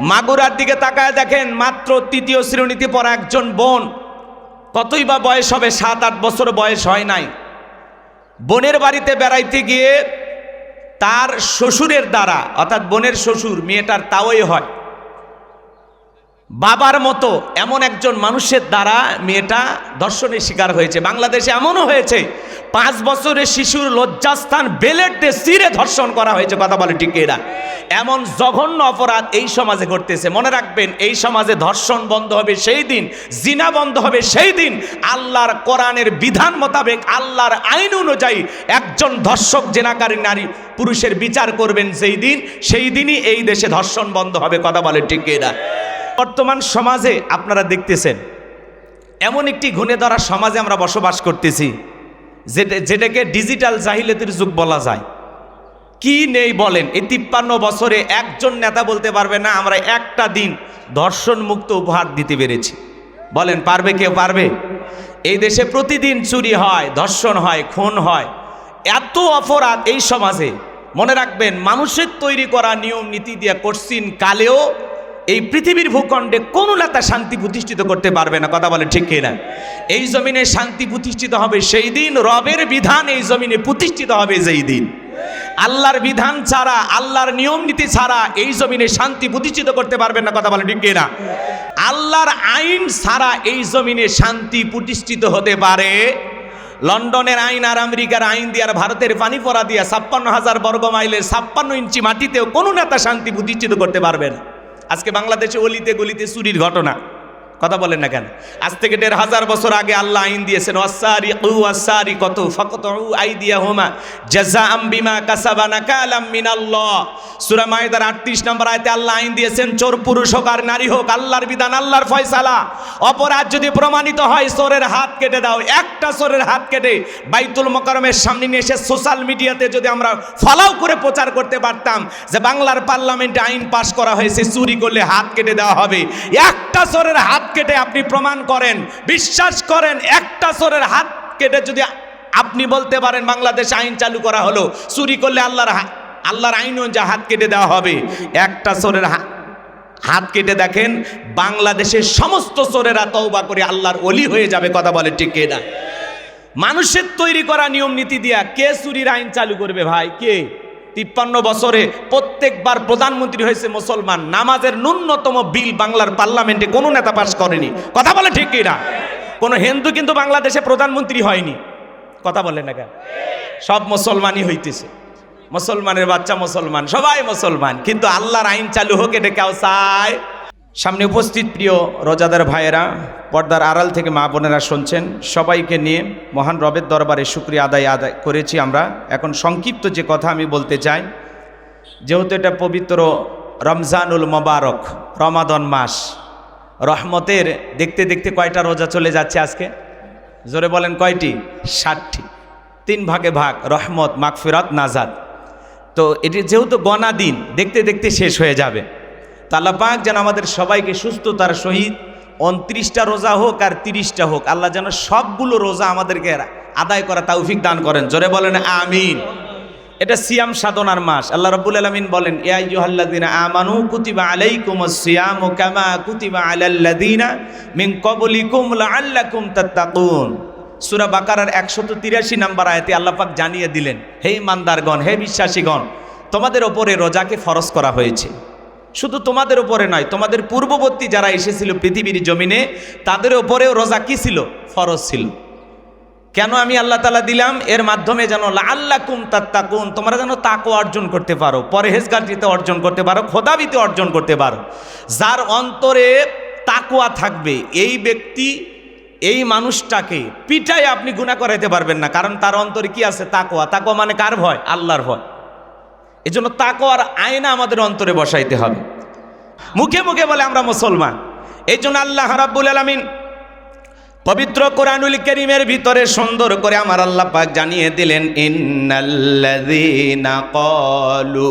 মাগুরার দিকে তাকায় দেখেন মাত্র তৃতীয় শ্রেণীতে পড়া একজন বোন। কতই বা বয়স হবে, সাত, আট বছর বয়স হয় নাই। বোনের বাড়িতে বেড়াইতে গিয়ে তার শ্বশুরের দ্বারা, অর্থাৎ বোনের শ্বশুর, মেয়েটার তাওই হয়। বাবার মতো এমন একজন মানুষের দ্বারা মেয়েটা ধর্ষণের শিকার হয়েছে। বাংলাদেশে এমনও হয়েছে, পাঁচ বছরের শিশুর লজ্জাস্থান বেলেট সিরে ধর্ষণ করা হয়েছে, কথা বলে ঠিক এরা। এমন জঘন্য অপরাধ এই সমাজে ঘটতেছে। মনে রাখবেন, এই সমাজে ধর্ষণ বন্ধ হবে সেই দিন, জিনা বন্ধ হবে সেই দিন। আল্লাহর কোরআনের বিধান মোতাবেক, আল্লাহর আইন অনুযায়ী একজন ধর্ষক, জেনাকারী নারী পুরুষের বিচার করবেন সেই দিন, সেই দিনই এই দেশে ধর্ষণ বন্ধ হবে, কথা বলে ঠিক এরা। বর্তমান সমাজে আপনারা দেখতেছেন, এমন একটি ঘুণে ধরা সমাজে আমরা বসবাস করতেছি, যেটা যেটাকে ডিজিটাল জাহিলিয়াতের যুগ বলা যায়। কি নেই বলেন, এই তিপ্পান্ন বছরে একজন নেতা বলতে পারবে না, আমরা একটা দিন ধর্ষণ মুক্ত উপহার দিতে পেরেছি। বলেন, পারবে কেউ? পারবে। এই দেশে প্রতিদিন চুরি হয়, ধর্ষণ হয়, খুন হয়। এত অপরাধ এই সমাজে। মনে রাখবেন, মানুষের তৈরি করা নিয়ম নীতি দিয়ে করছিন কালেও এই পৃথিবীর ভূখণ্ডে কোনো নেতা শান্তি প্রতিষ্ঠিত করতে পারবে না। কথা বলে ঠিক কিনা? এই জমিনে শান্তি প্রতিষ্ঠিত হবে সেই দিন, রবের বিধান এই জমিনে প্রতিষ্ঠিত হবে যেই দিন। আল্লাহর বিধান ছাড়া, আল্লাহর নিয়ম নীতি ছাড়া এই জমিনে শান্তি প্রতিষ্ঠিত করতে পারবেন না। কথা বলে ঠিক কিনা? আল্লাহর আইন ছাড়া এই জমিনে শান্তি প্রতিষ্ঠিত হতে পারে। লন্ডনের আইন আর আমেরিকার আইন দিয়ে আর ভারতের পানি পড়া দিয়া ছাপ্পান্ন হাজার বর্গ মাইলের ছাপ্পান্ন ইঞ্চি মাটিতেও কোনো নেতা শান্তি প্রতিষ্ঠিত করতে পারবে না। আজকে বাংলাদেশে অলিতে গলিতে চুরির ঘটনা। কথা বলেন না কেন? আজ থেকে দেড় হাজার বছর আগে আল্লাহ আইন দিয়েছেন অসারি কু অসারি কত ফকত আই দিয়া হোমা জাজা আম্বিমা কাসাবানা কালাম মিনাল্লাহ। সূরা মায়েদার আটত্রিশ নম্বর আয়তে আল্লাহ আইন দিয়েছেন, চোর পুরুষ হোক আর নারী হোক, আল্লাহর বিধান, আল্লাহর ফয়সালা। অপরাধ যদি প্রমাণিত হয়, চোরের হাত কেটে দাও, একটা চোরের হাত কেটে বাইতুল মোকারমের সামনে নিয়ে এসে সোশ্যাল মিডিয়াতে যদি আমরা ফলাও করে প্রচার করতে পারতাম, যে বাংলার পার্লামেন্টে আইন পাশ করা হয়েছে, চুরি করলে হাত কেটে দেওয়া হবে। একটা চোরের হাত কেটে আপনি প্রমাণ করেন, বিশ্বাস করেন, একটা চোরের হাত কেটে যদি আপনি বলতে পারেন বাংলাদেশে আইন চালু করা হলো, চুরি করলে আল্লাহর আল্লাহর আইন অনুযায়ী হাত কেটে দেওয়া হবে। একটা চোরের হাত হাত কেটে দেখেন, বাংলাদেশের সমস্ত চোরেরা তওবা করে আল্লাহর অলি হয়ে যাবে, কথা বলে ঠিক না? মানুষের তৈরি করা নিয়ম নীতি দিয়া কে চুরির আইন চালু করবে ভাই? কে? তিপ্পান্ন বছরে প্রত্যেকবার প্রধানমন্ত্রী হয়েছে মুসলমান। নামাজের ন্যূনতম বিল বাংলার পার্লামেন্টে কোনো নেতা পাস করেনি। কথা বলে ঠিক না কোনো হিন্দু কিন্তু বাংলাদেশে প্রধানমন্ত্রী হয়নি। কথা বলে না কেন? সব মুসলমানই হইতেছে। মুসলমানের বাচ্চা মুসলমান, সবাই মুসলমান। কিন্তু আল্লাহর আইন চালু হোক, এটা কেউ চায়? সামনে উপস্থিত প্রিয় রোজাদার ভাইয়েরা, পর্দার আড়াল থেকে মা বোনেরা শুনছেন, সবাইকে নিয়ে মহান রবের দরবারে শুক্রিয়া আদায় আদায় করেছি আমরা। এখন সংক্ষিপ্ত যে কথা আমি বলতে চাই, যেহেতু এটা পবিত্র রমজানুল মোবারক, রমাদন মাস, রহমতের দেখতে দেখতে কয়টা রোজা চলে যাচ্ছে আজকে? জোরে বলেন কয়টি? ষাটটি। তিন ভাগে ভাগ, রহমত, মাগফিরাত নাজাদ তো এটি যেহেতু গনা দিন দেখতে দেখতে শেষ হয়ে যাবে। পাক যেন আমাদের সবাইকে সুস্থতার সহিত উনত্রিশটা রোজা হোক আর তিরিশটা হোক, আল্লাহ যেন সবগুলো রোজা আমাদেরকে আদায় করা তৌফিক দান করেন। জোরে বলেন, আমিন। এটা সিয়াম সাধনার মাস। আল্লাহ রব্বুল আলমিন বলেন আইয়ুহাল্লাযীনা আমানু কুতিবা আলাইকুমুস সিয়ামু কামা কুতিবা মিন সূরা বাকারার 183 নম্বর আয়াতে আল্লাহ পাক জানিয়ে দিলেন, হে ইমানদারগণ, হে বিশ্বাসীগণ, তোমাদের ওপরে রোজাকে ফরজ করা হয়েছে। শুধু তোমাদের উপরে নয়, তোমাদের পূর্ববর্তী যারা এসেছিল পৃথিবীর জমিনে, তাদের ওপরেও রোজা কি ছিল? ফরজ ছিল। কেন আমি আল্লাহ তালা দিলাম? এর মাধ্যমে যেন আল্লাহ কুম তাত্তাকুন, তোমরা যেন তাকও অর্জন করতে পারো, পরহেজগারিতে অর্জন করতে পারো, খোদাবিতে অর্জন করতে পারো। যার অন্তরে তাকুয়া থাকবে, এই ব্যক্তি, এই মানুষটাকে পিঠায় আপনি গুণা করাইতে পারবেন না, কারণ তার অন্তরে কি আছে? তাকোয়া তাকোয়া মানে কার ভয়? আল্লাহর ভয়। এই জন্য আর আয়না আমাদের অন্তরে বসাইতে হবে। মুখে মুখে বলে আমরা মুসলমান। এই জন্য আল্লাহ রাব্বুল আলমিন পবিত্র কোরআনুল করিমের ভিতরে সুন্দর করে আমার আল্লাহ পাক জানিয়ে দিলেন, ইন্নাল্লাযীনা ক্বালু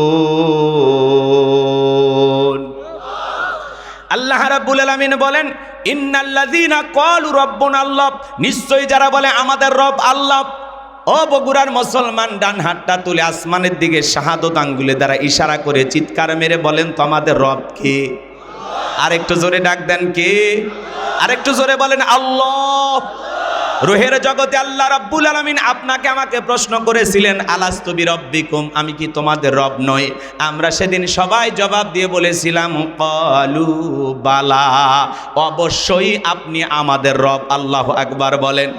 আল্লাহ রাব্বুল আলামিন বলেন, ইন্নাল্লাযীনা ক্বালু রাব্বুনা আল্লাহ। নিশ্চয়ই যারা বলে, আমাদের রব আল্লাহ। ও বগুড়ার মুসলমান ডান হাতটা তুলে আসমানের দিকে শাহাদত আঙ্গুলে দ্বারা ইশারা করে চিৎকার মেরে বলেন, তো আমাদের রব কে? আর একটু জোরে ডাক দেন, কে? আর একটু জোরে বলেন, আল্লাহ। রোহের জগতে আল্লাহ রাব্বুল আলামিন আপনাকে আমাকে প্রশ্ন করেছিলেন আলাস্তুবি রব্বিকুম আমি কি তোমাদের রব নই? আমরা সেদিন সবাই জবাব দিয়ে বলেছিলাম, কলু বালা। অবশ্যই আপনি আমাদের রব, আল্লাহ আকবার বলেন।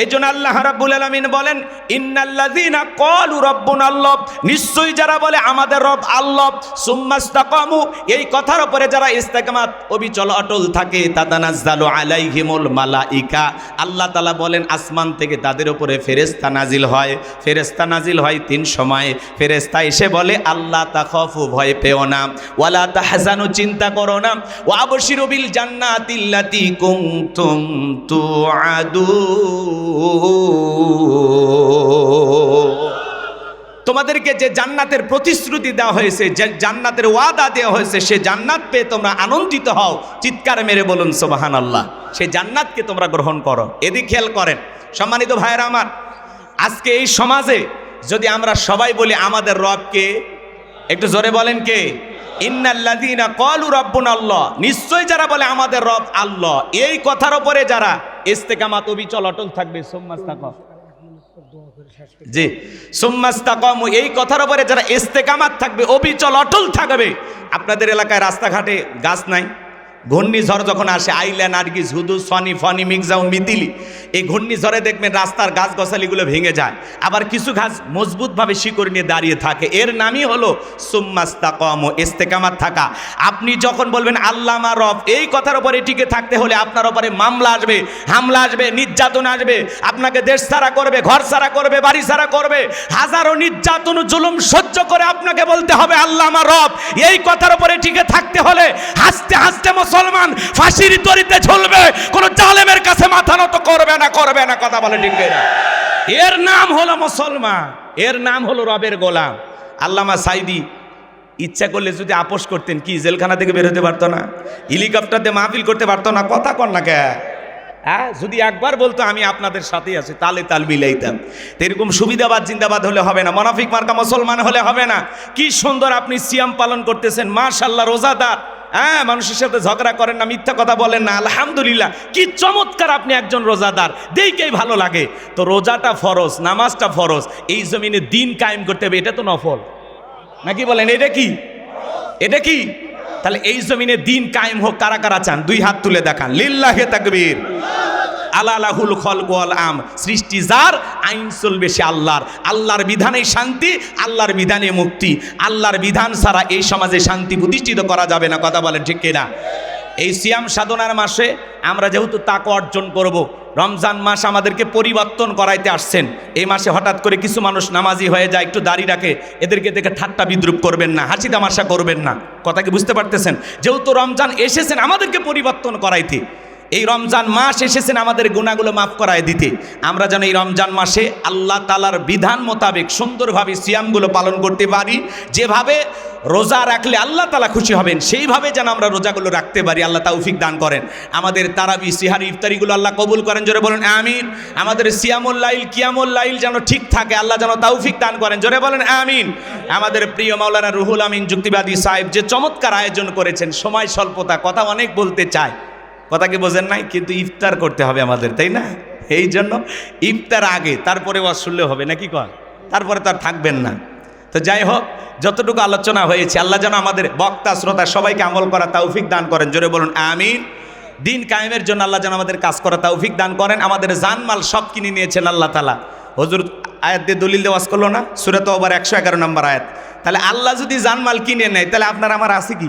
এই জন্য আল্লাহ রাব্বুল আলামিন বলেন, ইন্নাল্লাযীনা ক্বালু রাব্বুনা আল্লাহ। নিশ্চয়ই যারা বলে, আমাদের রব আল্লাহ। সুম্মাস্তাকামু এই কথার উপরে যারা ইস্তেকামাত অবিচল অটল থাকে, তাতানাজ্জালু আলাইহিমুল মালাইকা। আল্লাহ তাআলা বলেন আসমান থেকে তাদের উপরে ফেরেস্তা নাজিল হয়। ফেরেস্তা নাজিল হয় তিন সময়। ফেরেস্তা এসে বলে, আল্লাহ তাখাফু ভয় পেও না। ওয়ালা তাহজানু, চিন্তা করো না। ওয়া আবশিরু বিল জান্নাতিল্লাতি কুনতুম তুআদুন। তোমাদেরকে যে জান্নাতের প্রতিশ্রুতি দেওয়া হয়েছে, যে জান্নাতের ওয়াদা দেওয়া হয়েছে, সে জান্নাত পেয়ে তোমরা আনন্দিত হও। চিৎকার মেরে বলুন সোবাহান আল্লাহ সে জান্নাতকে তোমরা গ্রহণ করো। এদিক খেয়াল করেন, সম্মানিত ভাইয়েরা আমার, আজকে এই সমাজে যদি আমরা সবাই বলি আমাদের রবকে, একটু জোরে বলেন কে? ইন্নাল্লাযীনা ক্বালু রাব্বুনা আল্লাহ নিশ্চয় যারা বলে আমাদের রব আল্লাহ, এই কথার উপরে যারা ইস্তেকামাত, অবিচল, অটল থাকবে সোম্মাস্তাকাম জি। সুম্মাস্তাকামু, এই কথার উপরে যারা ইস্তেকামাত থাকবে, অবিচল, অটল থাকবে, আপনাদের এলাকায় রাস্তাঘাটে গাছ নাই। ঘূর্ণিঝড় যখন আসে আইলা নার্গিস হুদু, সনি, ফনি মিগজাউ মিতিলি, এই ঘূর্ণিঝড়ে দেখবেন রাস্তার গাছ গছালিগুলো ভেঙে যায়। আবার কিছু গাছ মজবুতভাবে শিকড় নিয়ে দাঁড়িয়ে থাকে। এর নামই হলো সুম্মাস্তাকম, ইস্তেকামাত থাকা। আপনি যখন বলবেন, আল্লামা রব, এই কথার উপরে টিকে থাকতে হলে আপনার উপরে মামলা আসবে, হামলা আসবে, নির্যাতন আসবে, আপনাকে দেশ ছাড়া করবে, ঘর ছাড়া করবে, বাড়ি ছাড়া করবে, হাজারো নির্যাতন, জুলুম সহ্য করে আপনাকে বলতে হবে, আল্লামা রব, এই কথার উপরে টিকে থাকতে হলে হাসতে হাসতে মুসলমান ফাঁসির তরিতে ঝুলবে, কোন জালেমের কাছে মাথা নত করবে না করবে না, কথা বলে ঠিক না এর নাম হলো মুসলমান, এর নাম হলো রবের গোলাম। আল্লামা সাইদি, ইচ্ছা করলে যদি আপোষ করতেন, কি, জেলখানা থেকে বের হতে পারতো না? হেলিকপ্টার দিয়ে মাহফিল করতে পারতো না? কথা কর না কে? হ্যাঁ যদি একবার বলতো, আমি আপনাদের সাথেই আছি, তালে তাল মিলাইতাম। এরকম সুবিধাবাদ, জিন্দাবাদ হলে হবে না। মনাফিক মার্কা মুসলমান হলে হবে না। কি সুন্দর আপনি সিয়াম পালন করতেছেন। মাশাল্লাহ রোজাদার। হ্যাঁ মানুষের সাথে ঝগড়া করেন না, মিথ্যা কথা বলেন না, আলহামদুলিল্লাহ। কি চমৎকার আপনি একজন রোজাদার, দেখেই ভালো লাগে। তো রোজাটা ফরজ, নামাজটা ফরজ, এই জমিনে দিন কায়েম করতে হবে, এটা তো নফল। নাকি বলেন, এটা কি? এটা কি? তাহলে এই জমিনে দিন কায়েম হোক, কারা কারা চান? দুই হাত তুলে দেখান। লিল্লাহে তাকবীর। আলালাহুল খলকল আম, সৃষ্টি যার আইন চলবে সে আল্লাহর। আল্লাহর বিধানে শান্তি, আল্লাহর বিধানে মুক্তি। আল্লাহর বিধান ছাড়া এই সমাজে শান্তি প্রতিষ্ঠিত করা যাবে না, কথা বলেন ঠিক কিনা? এই সিয়াম সাধনার মাসে আমরা যেহেতু তাকে অর্জন করব। রমজান মাস আমাদেরকে পরিবর্তন করাইতে আসছেন। এই মাসে হঠাৎ করে কিছু মানুষ নামাজি হয়ে যায়, একটু দাড়ি রাখে, এদেরকে দেখে ঠাট্টা বিদ্রুপ করবেন না, হাসি তামাশা করবেন না। কথা কি বুঝতে পারতেছেন? যেহেতু রমজান এসেছেন, আমাদেরকে পরিবর্তন করাইতে। এই রমজান মাস এসেছেন আমাদের গুণাগুলো মাফ করায় দিতে। আমরা যেন এই রমজান মাসে আল্লাহ তালার বিধান মোতাবেক সুন্দরভাবে সিয়ামগুলো পালন করতে পারি। যেভাবে রোজা রাখলে আল্লাহ তালা খুশি হবেন, সেইভাবে যেন আমরা রোজাগুলো রাখতে পারি। আল্লাহ তাউফিক দান করেন। আমাদের তারাবি, সিহারি, ইফতারিগুলো আল্লাহ কবুল করেন। জোরে বলেন, আমিন। আমাদের সিয়ামুল্লাইল কিয়ামুল্লাইল যেন ঠিক থাকে। আল্লাহ যেন তাউফিক দান করেন। জোরে বলেন, আমিন। আমাদের প্রিয় মাওলানা রুহুল আমিন যুক্তিবাদী সাহেব যে চমৎকার আয়োজন করেছেন। সময় স্বল্পতা, কথা অনেক বলতে চায়। কথা কি বোঝেন নাই? কিন্তু ইফতার করতে হবে আমাদের, তাই না? এই জন্য ইফতার আগে, তারপরে ওয়াজ শুনলে হবে, নাকি কন? তারপরে তো আর থাকবেন না। তো যাই হোক, যতটুকু আলোচনা হয়েছে, আল্লাহ যেন আমাদের বক্তা, শ্রোতা সবাইকে আমল করা তৌফিক দান করেন। জোরে বলুন, আমিন। দিন কায়েমের জন্য আল্লাহ যেন আমাদের কাজ করা তৌফিক দান করেন। আমাদের জানমাল সব কিনে নিয়েছেন আল্লাহ তালা হজুর, আয়াত দিয়ে দলিল দেওয়াজ করল না? সুরে তো আবার একশো এগারো নম্বর আয়াত। তাহলে আল্লাহ যদি জানমাল কিনে নেয়, তাহলে আপনার আমার আছে কি?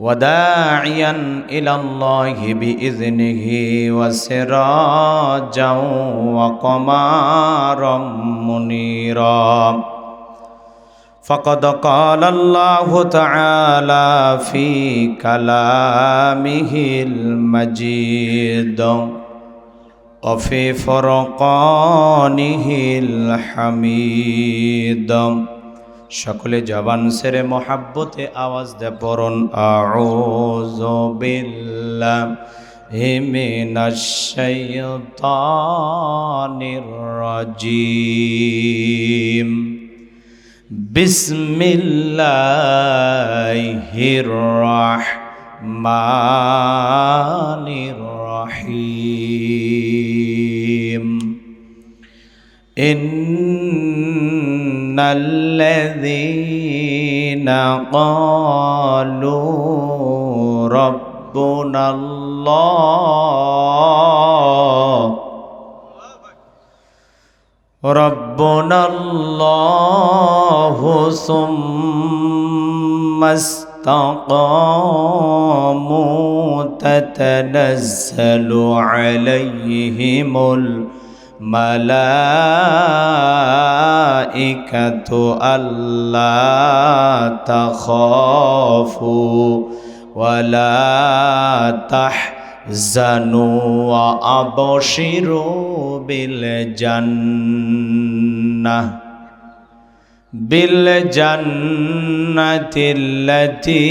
وداعيا إلى الله بإذنه وسراجا وقمارا منيرا فقد قال الله تعالى في كلامه المجيد وفي فرقانه الحميد সকলে জবান সেরে মোহাব্বতে আওয়াজ দে পড়ুন আউযু বিল্লাহি মিনাশ শাইতানির রাজিম। রহিম। إن الذين قالوا ربنا الله ربنا الله ثم استقاموا تتنزل عليهم الملائكة ألا تخافوا ولا تحزنوا وأبشروا بالجنة بالجنة التي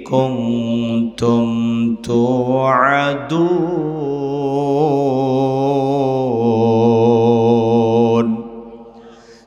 كنتم توعدون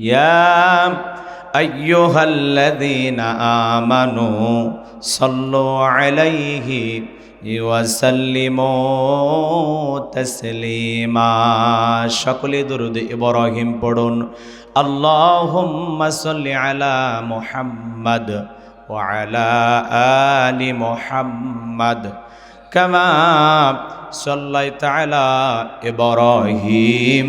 يا أيها الذين آمنوا صلوا عليه وسلموا تسليما شكل درود إبراهيم بدون اللهم صل على محمد وعلى آل محمد كما صليت على إبراهيم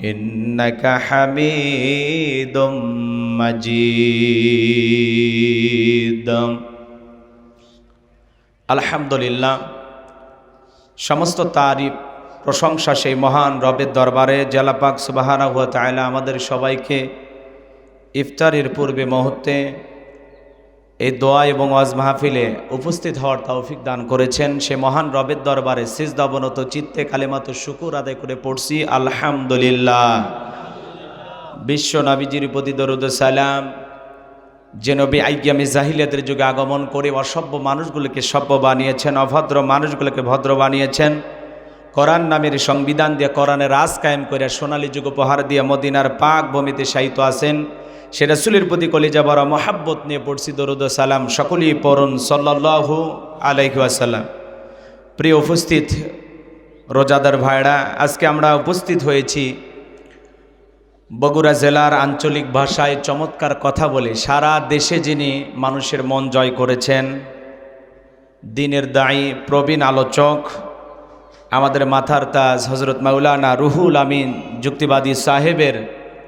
إنك حميد مجيد আলহামদুলিল্লাহ সমস্ত তারিফ প্রশংসা সেই মহান রবের দরবারে জেলাপাক সুবাহানা হুয়া তাইলা আমাদের সবাইকে ইফতারের পূর্বে মুহূর্তে এই দোয়া এবং ওয়াজ মাহফিলে উপস্থিত হওয়ার তৌফিক দান করেছেন সে মহান রবের দরবারে সিজদাবনত চিত্তে কালেমাত শুকুর আদায় করে পড়ছি, আলহামদুলিল্লাহ। বিশ্ব নবীজির প্রতি দরুদ সালাম। যে নবী আইয়ামে জাহিলিয়াতের যুগে আগমন করে অসভ্য মানুষগুলোকে সভ্য বানিয়েছেন, অভদ্র মানুষগুলোকে ভদ্র বানিয়েছেন। কোরআন নামের সংবিধান দিয়ে কোরআনের রাজ কায়েম করে সোনালী যুগ উপহার দিয়ে মদিনার পাক ভূমিতে সাহিত্য আছেন। সেটা সুলির প্রতি কলিজা বড় মহাব্বত নিয়ে পড়ছি দরুদ সালাম, সকলেই পড়ুন সাল্লাহু আলাইকুয়াসাল্লাম প্রিয় উপস্থিত, রোজাদার ভাইরা, আজকে আমরা উপস্থিত হয়েছি বগুড়া জেলার আঞ্চলিক ভাষায় চমৎকার কথা বলে, সারা দেশে যিনি মানুষের মন জয় করেছেন, দিনের দায়ী প্রবীণ আলোচক, আমাদের মাথার তাজ হজরত মাউলানা রুহুল আমিন, যুক্তিবাদী সাহেবের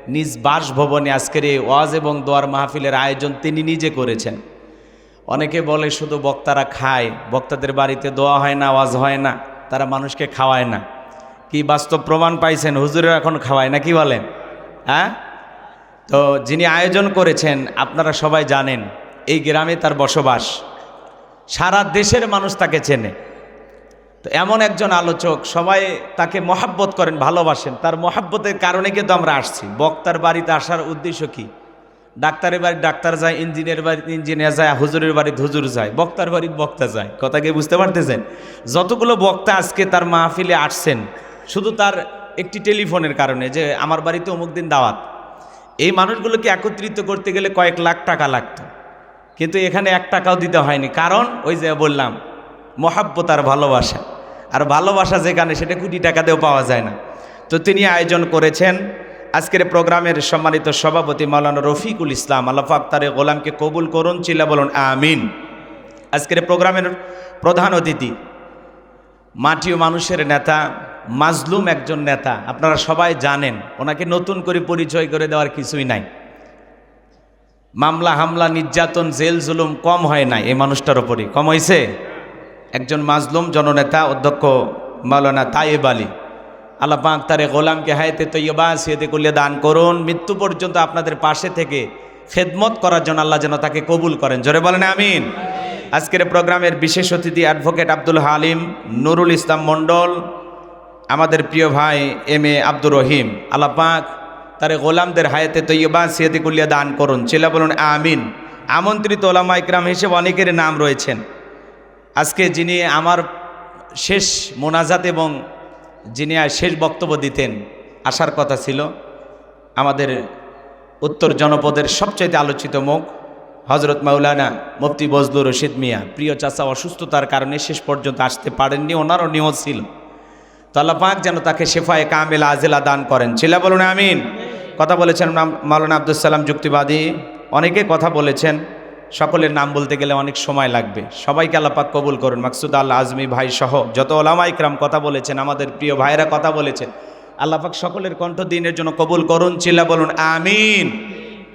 নিজ বাসভবনে আজকের এই ওয়াজ এবং দোয়ার মাহফিলের আয়োজন তিনি নিজে করেছেন। অনেকে বলে শুধু বক্তারা খায়, বক্তাদের বাড়িতে দোয়া হয় না, ওয়াজ হয় না, তারা মানুষকে খাওয়ায় না। কি বাস্তব প্রমাণ পাইছেন? হুজুরের এখন খাওয়ায় না কি বলেন? হ্যাঁ? তো যিনি আয়োজন করেছেন, আপনারা সবাই জানেন, এই গ্রামে তার বসবাস। সারা দেশের মানুষ তাকে চেনে। তো এমন একজন আলোচক, সবাই তাকে মহাব্বত করেন, ভালোবাসেন। তার মহাব্বতের কারণে কিন্তু আমরা আসছি। বক্তার বাড়িতে আসার উদ্দেশ্য কি? ডাক্তারের বাড়ি ডাক্তার যায় ইঞ্জিনিয়ার বাড়িতে ইঞ্জিনিয়ার যায়, হুজুরের বাড়িতে হুজুর যায়, বক্তার বাড়িতে বক্তা যায়। কথা কি বুঝতে পারতেছেন? যতগুলো বক্তা আজকে তার মাহফিলে আসছেন, শুধু তার একটি টেলিফোনের কারণে যে আমার বাড়িতে অমুক দিন দাওয়াত। এই মানুষগুলোকে একত্রিত করতে গেলে কয়েক লাখ টাকা লাগতো। কিন্তু এখানে এক টাকাও দিতে হয়নি। কারণ ওই যে বললাম মহাব্বত আর ভালোবাসা। আর ভালোবাসা যেখানে, সেটা কোটি টাকাতেও পাওয়া যায় না। তো তিনি আয়োজন করেছেন আজকের প্রোগ্রামের সম্মানিত সভাপতি মাওলানা রফিকুল ইসলাম। আল্লাহ আক্তারে গোলামকে কবুল করুন, চিল্লা বলুন, আমিন। আজকের প্রোগ্রামের প্রধান অতিথি, মাটি ও মানুষের নেতা, মাজলুম একজন নেতা, আপনারা সবাই জানেন, ওনাকে নতুন করে পরিচয় করে দেওয়ার কিছুই নাই। মামলা হামলা, নির্যাতন, জেল জুলুম কম হয় নাই এই মানুষটার ওপরই কম হয়েছে একজন মাজলুম জননেতা অধ্যক্ষ মাওলানা তায়েব আলী। আল্লাহ পাক তারে গোলামকে হায়তে তৈবা সিয়েতে করলে দান করুন। মৃত্যু পর্যন্ত আপনাদের পাশে থেকে খেদমত করার জন্য আল্লাহ যেন তাকে কবুল করেন। জোরে বলেন, আমিন। আজকের প্রোগ্রামের বিশেষ অতিথি অ্যাডভোকেট আব্দুল হালিম, নুরুল ইসলাম মণ্ডল, আমাদের প্রিয় ভাই এম এ আব্দুর রহিম। আল্লাহ পাক তারে গোলামদের হায়াতে তৈবা সিয়াতে কুলিয়া দান করুন। চিল্লা বলুন, আমিন। আমন্ত্রিত ওলামা ইকরাম হিসেবে অনেকের নাম রয়েছেন। আজকে যিনি আমার শেষ মোনাজাত এবং যিনি শেষ বক্তব্য দিতেন, আসার কথা ছিল আমাদের উত্তর জনপদের সবচাইতে আলোচিত মুখ হজরত মাওলানা মুফতি বজলুর রশিদ মিয়া। প্রিয় চাচা, অসুস্থতার কারণে শেষ পর্যন্ত আসতে পারেননি, ওনারও নিয়ত ছিল। তো আল্লাহ পাক যেন তাকে শেফায়ে কামেলা আজেলা দান করেন। ছিলা বলুন, আমিন। কথা বলেছেন মাওলানা আব্দুল সালাম যুক্তিবাদী, অনেকে কথা বলেছেন। সকলের নাম বলতে গেলে অনেক সময় লাগবে। সবাইকে আল্লাপাক কবুল করুন। মাকসুদ আল্লাহ আজমি ভাই সহ যত ওলামা ইকরাম কথা বলেছেন, আমাদের প্রিয় ভাইরা কথা বলেছেন, আল্লাহ পাক সকলের কণ্ঠ দিনের জন্য কবুল করুন, চিল্লা বলুন, আমিন।